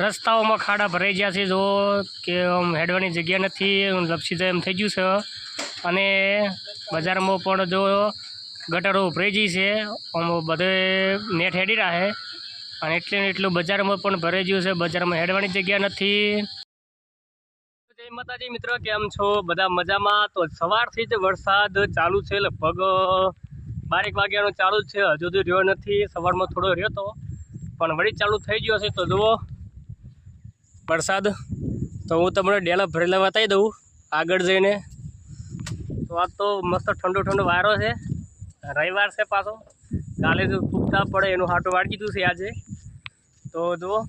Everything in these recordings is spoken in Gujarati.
રસ્તાઓમાં ખાડા ભરાઈ ગયા છે. જો કે આમ હેડવાની જગ્યા નથી લપસી જાય એમ થઈ ગયું છે. અને બજારમાં પણ જો ગટરો ઉભરાઈ ગઈ છે, આમ બધે નેટ હેડી રહે અને એટલે એટલું બજારમાં પણ ભરાઈ ગયું છે. બજારમાં હેડવાની જગ્યા નથી. જય માતાજી મિત્રો, કેમ છો? બધા મજામાં? તો સવારથી જ વરસાદ ચાલુ છે, લગભગ બારેક વાગ્યાનો ચાલુ છે. હજુ સુધી રહ્યો નથી. સવારમાં થોડો રહ્યો હતો પણ વળી ચાલુ થઈ ગયો છે. તો જુઓ વરસાદ તો હું તમને ડેલા ભરેલા બતાવી દઉં આગળ જઈને. તો આ તો મસ્ત ઠંડો ઠંડો વારો છે. રવિવાર છે પાછો. કાલે જો તૂટતા પડે, એનું હાટું વાળી દીધું છે આજે. તો જુઓ.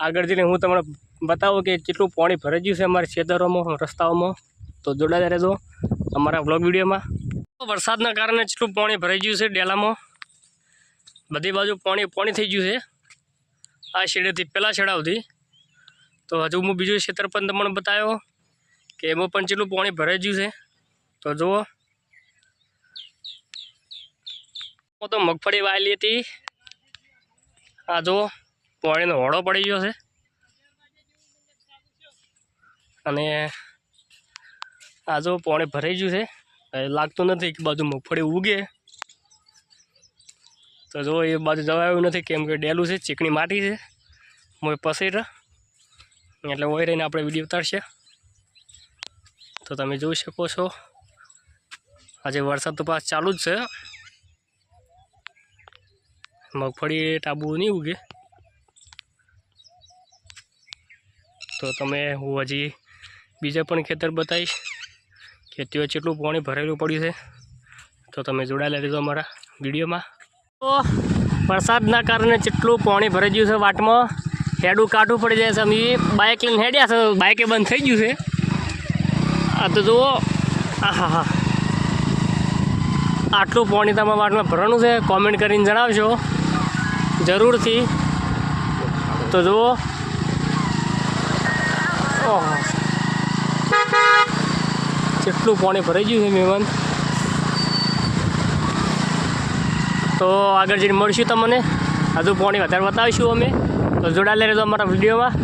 આગળ જઈને હું તમને બતાવું કે કેટલું પાણી ભરાઈ ગયું છે અમારા ખેતરોમાં, રસ્તાઓમાં. તો જોડાતા રહેજો અમારા બ્લોગ વિડીયોમાં. વરસાદના કારણે કેટલું પાણી ભરાઈ ગયું છે ડેલામાં. બધી બાજુ પાણી પાણી થઈ ગયું છે. આ શેડેથી પહેલાં શેડાવથી તો હજુ હું બીજું ક્ષેત્ર પણ તમને બતાવ્યો કે એમાં પણ કેટલું પાણી ભરાઈ ગયું છે. તો જુઓ. હું તો મગફળી વાયેલી હતી. આ જુઓ, પાણીનો હોળો પડી ગયો છે. અને આ જો પાણી ભરાઈ ગયું છે. લાગતું નથી કે બાજુ મગફળી ઉગે. તો જો એ બાજુ જવાયું નથી, કેમ કે ડેલું છે, ચીકણી માટી છે. મોય પસેટ એટલે ઓય રહીને આપણે વીડિયો ઉતારશે. તો તમે જોઈ શકો છો, આજે વરસાદ તો પાસ ચાલુ જ છે. મગફળી ટાબુ નહીં ઉગે. તો તમે, હું હજી બીજા પણ ખેતર બતાવીશ કે તેઓ કેટલું પાણી ભરેલું પડ્યું છે. તો તમે જોડાયેલા રહેજો અમારા વિડીયોમાં. વરસાદના કારણે જેટલું પાણી ભરાઈ ગયું છે વાટમાં, હેડું કાઢવું પડી જાય છે. અમે બાઇક લઈને હેડ્યા છે. બાઇકે બંધ થઈ ગયું છે. આ તો જુઓ. આહા હા આટલું પાણી તમારા વાટમાં ભરવાનું છે. કોમેન્ટ કરીને જણાવજો. જરૂરથી. તો જુઓ. ઓહો. કેટલું પાણી ભરાઈ ગયું છે મહેમાન તો આગળ જઈને મળશું તમને. હજુ પાણી વધારે બતાવીશું અમે. તો જોડાયેલા રહેજો અમારા વિડીયોમાં.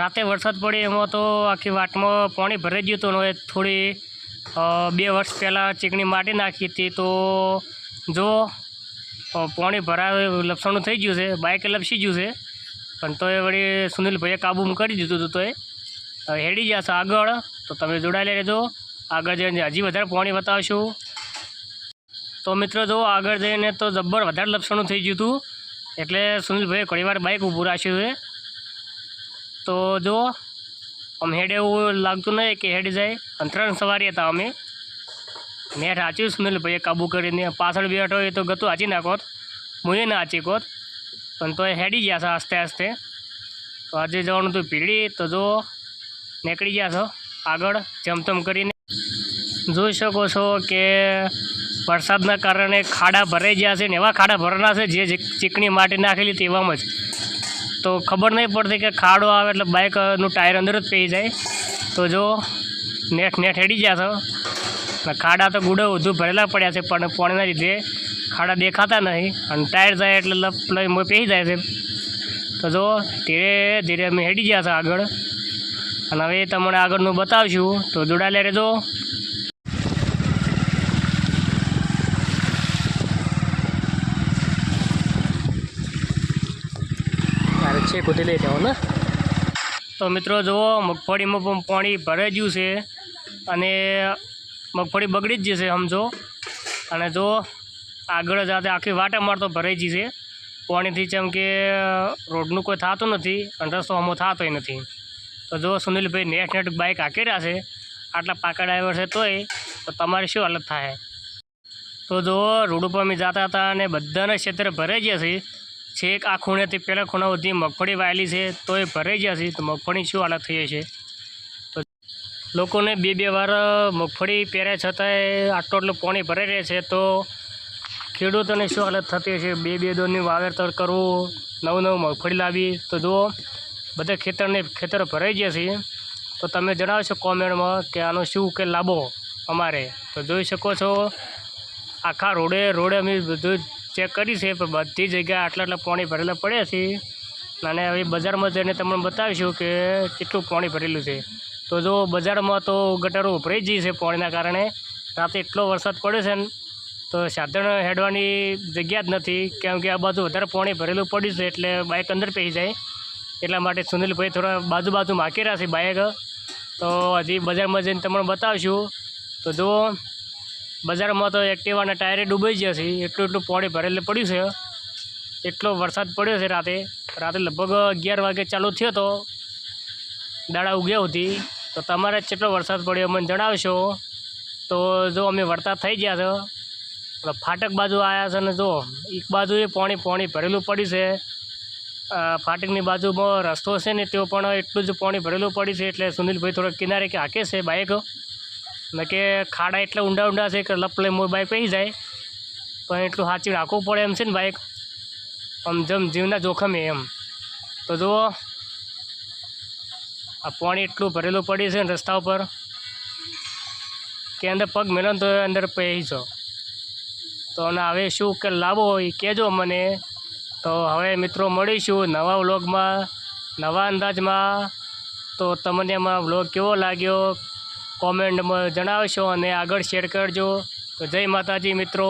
રાતે વરસાદ પડે એમાં તો આખી વાટમાં પાણી ભરાઈ ગયું હતું હવે થોડી બે વર્ષ પહેલાં ચીકણી માટી નાખી હતી તો જો પાણી ભરાય લપસણું થઈ ગયું છે બાઇકે લપસી ગયું છે. પણ તો એ વળી સુનિલભાઈએ કાબૂમાં કરી દીધું હતું તો એ હેડી જશે આગળ. તો તમે જોડાયેલા રહેજો. આગળ જઈને હજી વધારે પાણી બતાવશું. તો મિત્રો જો આગળ જઈને તો જબ્બર વધારે લપસણું થઈ ગયું હતું. એટલે સુનિલભાઈ ઘણીવાર બાઇક ઊભું રાખ્યું છે. તો જો, આમ હેડે એવું લાગતું નહીં કે હેડી જાય. અને ત્રણ સવારી હતા અમે. મેં રાચ્યું સુનિલભાઈએ કાબુ કરીને. પાછળ બેઠો એ તો ગતું હાચી નાખોત હું ના હાચી કોત. પણ તો એ હેડી ગયા છે આસ્તે આસ્તે. તો આજે જવાનું હતું પીડી તો જો, નીકળી ગયા છો. આગળ જમતમ કરીને. જોઈ શકો છો કે વરસાદના કારણે ખાડા ભરાઈ ગયા છે ને એવા ખાડા ભરના છે જે ચીકણી માટી નાખેલી તેવામાં જ. તો ખબર નહીં પડતી કે ખાડો આવે એટલે બાઇકનું ટાયર અંદર જ પી જાય. તો જો નેટ નેટ હેડી ગયા છો. ખાડા તો ગુડો વધુ ભરેલા પડ્યા છે પણ પાણીના લીધે ખાડા દેખાતા નહીં અને ટાયર જાય એટલે લપ મોં જાય છે. તો જો ધીરે ધીરે અમે હેડી ગયા છો આગળ. અને હવે તમને આગળનું બતાવશું. તો જોડાયેલા રહેજો. છે કુદી લઈ જવાનું તો મિત્રો જુઓ મગફળીમાં પણ પાણી ભરાઈ ગયું છે અને મગફળી બગડી જ જશે સમજો. અને જો આગળ જાતે આખી વાટે મારતો ભરાઈ ગઈ છે. પાણીથી જેમ કે રોડનું કોઈ થતું નથી અને રસ્તો અમો થતોય નથી. તો જો સુનિલભાઈ નેટ નેટ બાઇક હાંકી રહ્યા છે. આટલા પાકા ડ્રાઈવર છે તોય, તો તમારી શું હાલત થાય? તો જો રોડ ઉપર અમે જતા હતા અને બધાના ક્ષેત્રે ભરાઈ ગયા છે. છેક આ ખૂણેથી પહેલાં ખૂણા સુધી મગફળી વાયેલી છે તો એ ભરાઈ છે, તો મગફળી શું હાલત થઈ છે તો લોકોને બે બે વાર મગફળી પહેર્યા છતાંય આટલું આટલું પાણી ભરાઈ રહે છે, તો ખેડૂતોને શું હાલત થતી હશે? બે બે દોરની વાવેતર કરવું, નવું નવું મગફળી લાવી તો જુઓ, બધા ખેતરને ખેતર ભરાઈ ગયા છે. તો તમે જણાવશો કોમેન્ટમાં કે આનો શું ઉકેલ લાવો અમારે? તો જોઈ શકો છો, આખા રોડે રોડે અમે બધું ચેક કરી છે, પણ બધી જગ્યાએ આટલા આટલા પાણી ભરેલા પડ્યા છે. અને હવે બજારમાં જઈને તમને બતાવીશું કે કેટલું પાણી ભરેલું છે. તો જો બજારમાં તો ગટરો ઉભરાઈ ગઈ છે પાણીના કારણે. રાતે એટલો વરસાદ પડ્યો છે ને, તો સાધન હેડવાની જગ્યા જ નથી. કેમ કે આ બાજુ વધારે પાણી ભરેલું પડ્યું છે એટલે બાઇક અંદર પેસી જાય. એટલા માટે સુનિલભાઈ થોડા બાજુ બાજુ માકી રહ્યા છે બાઇક તો હજી બજારમાં જઈને તમને બતાવીશું. તો જુઓ બજારમાં તો એક્ટિવાના ટાયરે ડૂબાઈ ગયા છે. એટલું એટલું પાણી ભરેલું પડ્યું છે. એટલો વરસાદ પડ્યો છે રાતે. રાતે લગભગ અગિયાર વાગે ચાલુ થયો તો દાડા ઉગ્યા હતી. તો તમારે કેટલો વરસાદ પડ્યો મને જણાવશો. તો જો અમે વરસાદ થઈ ગયા છો ફાટક બાજુ આવ્યા છે ને જો, એક બાજુએ પાણી પાણી ભરેલું પડ્યું છે. ફાટકની બાજુમાં રસ્તો છે ને તેઓ પણ એટલું જ પાણી ભરેલું પડ્યું છે. એટલે સુનિલભાઈ થોડો કિનારે કે હાકે છે બાઇક ને કે ખાડા એટલા ઊંડા ઊંડા છે કે લપ લઈ મોય બાઇક પહી જાય. પણ એટલું સાચી રાખવું પડે એમ છે ને બાઇક આમ જેમ જીવના જોખમે એમ. તો જુઓ, આ પાણી એટલું ભરેલું પડ્યું છે ને રસ્તા ઉપર. કે અંદર પગ મેલો તો અંદર પહેરી છો તો અને હવે શું કે લાવો એ કહેજો મને. તો હવે મિત્રો મળીશું નવા વ્લોગમાં, નવા અંદાજમાં. તો તમને એમાં વ્લોગ કેવો લાગ્યો? કોમેન્ટમાં જણાવશો અને આગળ શેર કરજો. તો જય માતાજી મિત્રો.